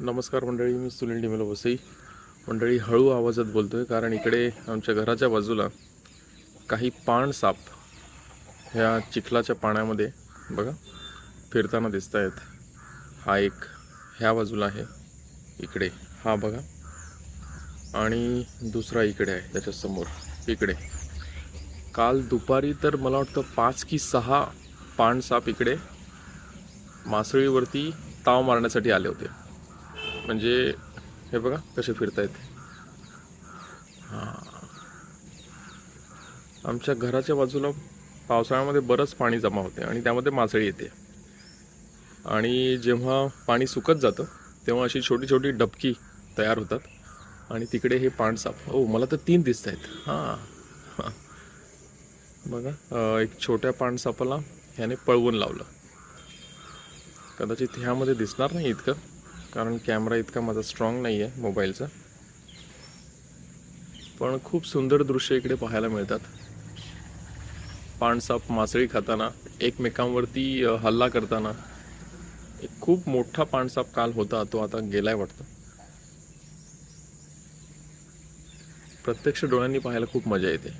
नमस्कार मंडळी मी सुनील डिमेल वसई. मंडळी हळू आवाजात बोलतो आहे कारण इकडे आमच्या घराच्या बाजूला काही पाण साप ह्या चिखलाच्या पाण्यामध्ये बघा फिरताना दिसत आहेत हा एक ह्या बाजूला आहे इकडे. हा बघा. आणि दुसरा इकडे आहे त्याच्यासमोर इकडे. काल दुपारी तर मला वाटतं पाच की सहा पाणसाप इकडे मासळीवरती ताव मारण्यासाठी आले होते. म्हणजे हे बघा कसे फिरतायत. हां. आमच्या घराच्या बाजूला पावसाळ्यामध्ये बरंच पाणी जमा होते आणि त्यामध्ये मासळी येते. आणि जेव्हा पाणी सुकत जातं तेव्हा अशी छोटी छोटी डबकी तयार होतात. आणि तिकडे हे पाणसाप हो मला तर तीन दिसत आहेत हां. हां बघा एक छोट्या पाणसापाला ह्याने पळवून लावलं. कदाचित ह्यामध्ये दिसणार नाही इतकं. कारण कॅमेरा इतका माझा स्ट्रॉंग नाही आहे मोबाईलचा. पण खूप सुंदर दृश्य इकडे पाहायला मिळतात. पाणसाप मासळी खाताना एकमेकांवरती हल्ला करताना एक खूप मोठा पाणसाप काल होता तो आता गेलाय वाटतं. प्रत्यक्ष डोळ्यांनी पाहायला खूप मजा येते.